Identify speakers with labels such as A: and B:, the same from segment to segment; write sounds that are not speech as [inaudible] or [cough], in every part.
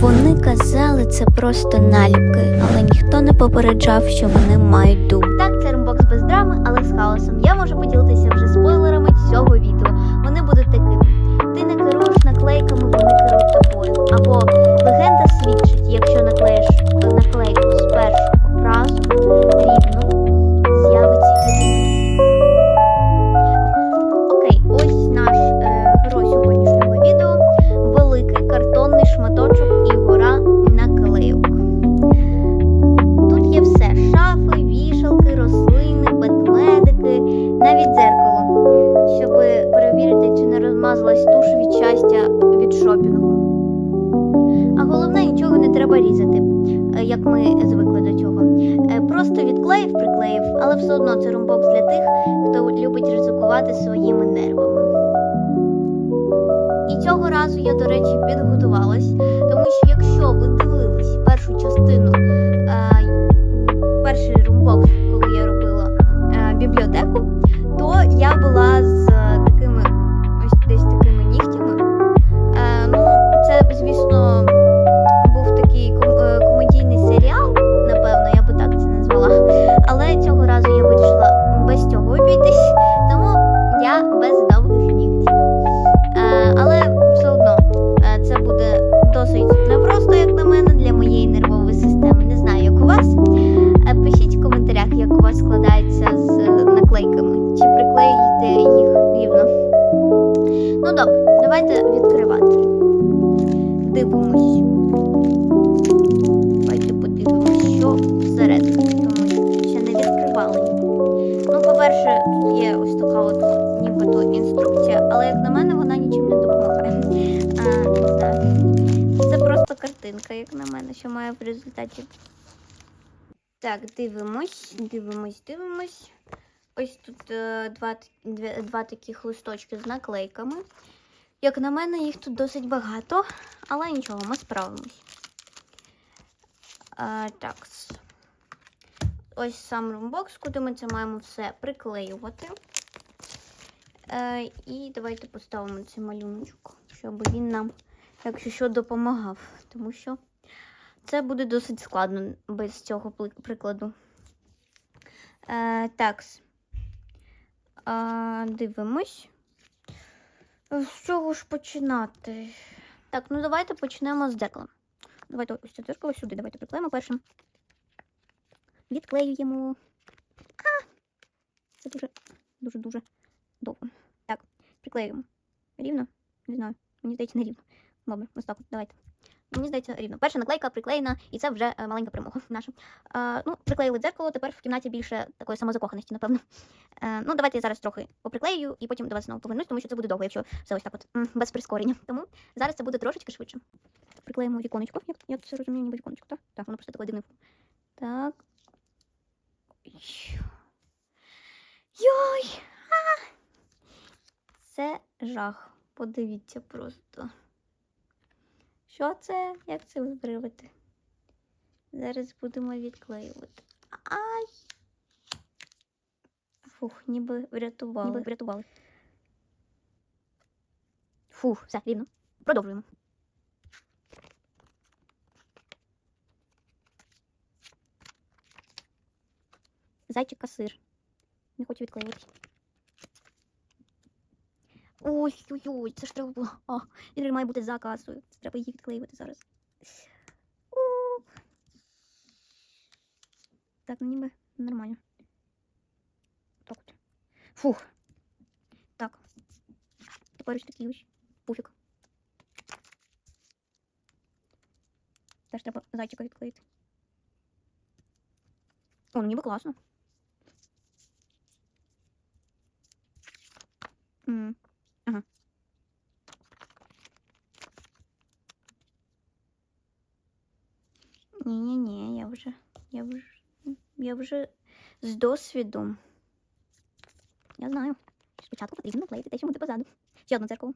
A: Вони казали це просто наліпки, але ніхто не попереджав, що вони мають дуб.
B: Одно це румбокс для тих, хто любить ризикувати своїми нервами. І цього разу я, до речі, підготувалась, картинка, як на мене, що має в результаті. Так, дивимось, дивимось, дивимось. Ось тут е, два, дві- два таких листочки з наклейками. Як на мене, їх тут досить багато, але нічого, ми справимось. А, так. Ось сам румбокс, куди ми це маємо все приклеювати. Е, і давайте поставимо цей малюночок, щоб він нам, якщо що, допомагав. Тому що це буде досить складно без цього прикладу. Е, так. Е, дивимось. З чого ж починати? Так, ну давайте почнемо з дзеркала. Давайте ось це дзеркало сюди. Давайте приклеїмо першим. Відклеюємо. А! Це дуже, дуже, дуже довго. Так, приклеюємо. Рівно? Не знаю. Мені здається, не рівно. Добре, ось так давайте. Мені здається, рівно. Перша наклейка приклеєна, і це вже е, маленька перемога [laughs] наша. Е, ну, приклеїли дзеркало, тепер в кімнаті більше такої самозакоханості, напевно. Е, ну, давайте я зараз трохи поприклею і потім до вас знову повернусь, тому що це буде довго, якщо все ось так от без прискорення. Тому зараз це буде трошечки швидше. Приклеїмо віконечко. Як, як це розумію, ніби віконечко, так? Так, воно просто таке дивне. Так. Йой! А! Це жах. Подивіться просто. Що це? Як це вибривати? Зараз будемо відклеювати. Ай! Фух, ніби врятували. Ніби врятували. Фух, все, рівно. Продовжуємо. Зайчик касир. Не хочу відклеюватись. Ой-ой-ой, це ж треба було. А, він має бути за касою. Треба її відклеювати зараз. У. Так, ну ніби нормально. Так от. Фух. Так. Тепер ось такий ось пуфік. Теж треба зайчика відклеїти. О, ну ніби класно. М, Ага. Ні-ні-ні, я вже, я вже, я вже з досвідом. Я знаю. Спочатку потрібно наклеїти те, що буде позаду. Ще одне дзеркало.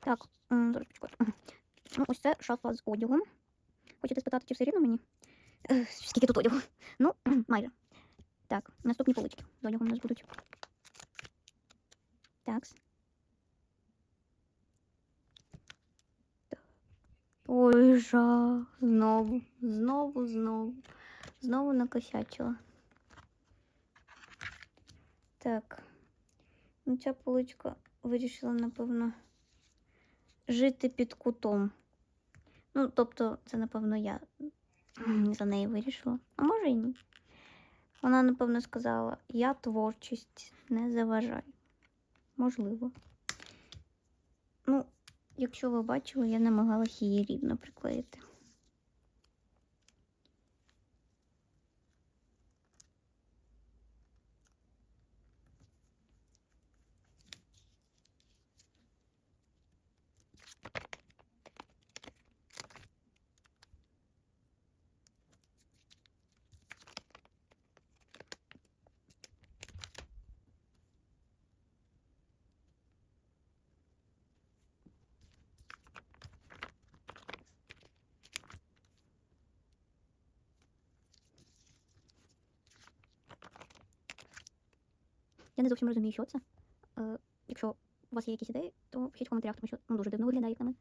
B: Так, почекай. Ну, ось це шафа з одягом. Хочете спитати, чи все рівно мені? Е, Скільки тут одягу? Ну, майже. Так, наступні полички з одягом у нас будуть. Так. Ой, жах. Знову, знову, знову. Знову накосячила. Так. Ну, ця поличка вирішила, напевно, жити під кутом. Ну, тобто, це, напевно, я за неї вирішила. А може і ні. Вона, напевно, сказала: я творчість, не заважаю. Можливо. Ну, якщо ви бачили, я намагалася її рівно приклеїти. Я не зовсім розумію, що це. Е, якщо у вас є якісь ідеї, то пишіть в коментарях, тому що ну, дуже дивно виглядає на мене.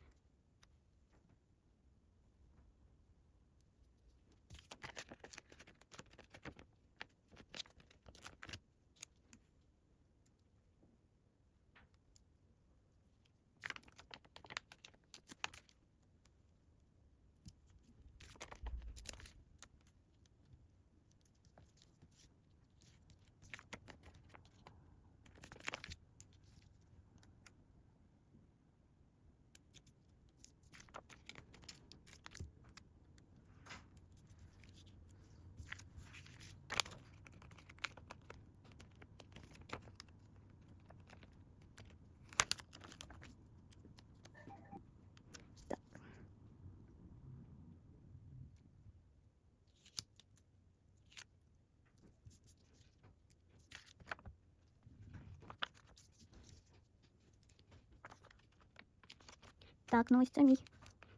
B: Так, ну ось це мій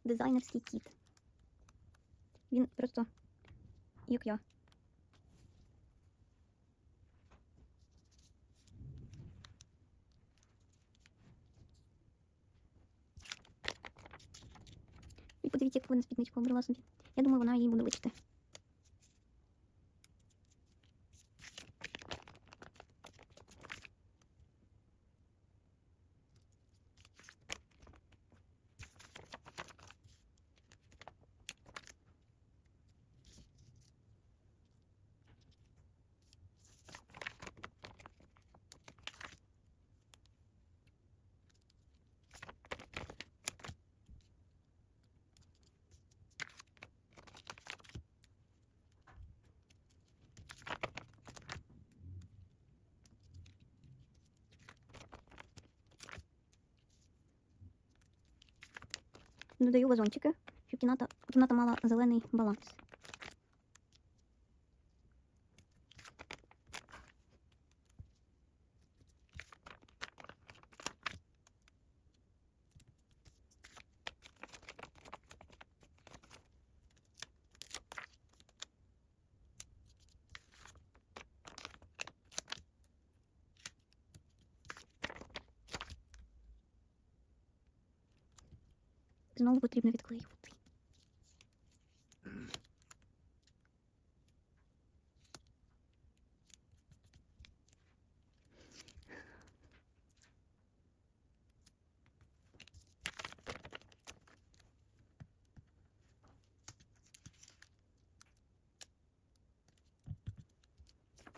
B: дизайнерський кіт. Він просто як я. І подивіться, як вона спідничку обрала собі. Я думаю, вона її буде личити. Додаю вазончики, щоб кімната, кімната мала зелений баланс. Знову потрібно відклеювати.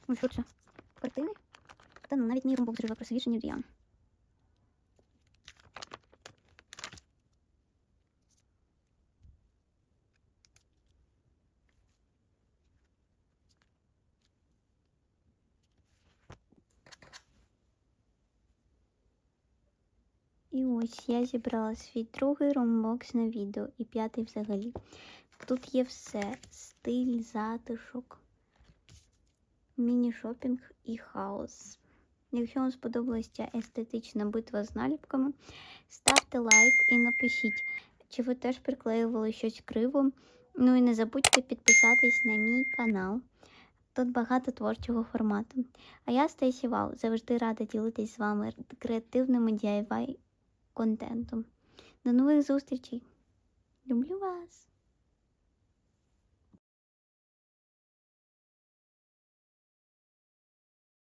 B: Ну що це? Картини? Та ну навіть мій румбок живе красивіше, ніж я. І ось я зібрала свій другий ромбокс на відео і п'ятий взагалі. Тут є все: стиль, затишок, міні-шопінг і хаос.
A: Якщо вам сподобалася ця естетична битва з наліпками, ставте лайк і напишіть, чи ви теж приклеювали щось криво. Ну і не забудьте підписатись на мій канал. Тут багато творчого формату. А я Стейсі Вау, завжди рада ділитись з вами креативним DIY контентом. До нових зустрічей! Люблю вас!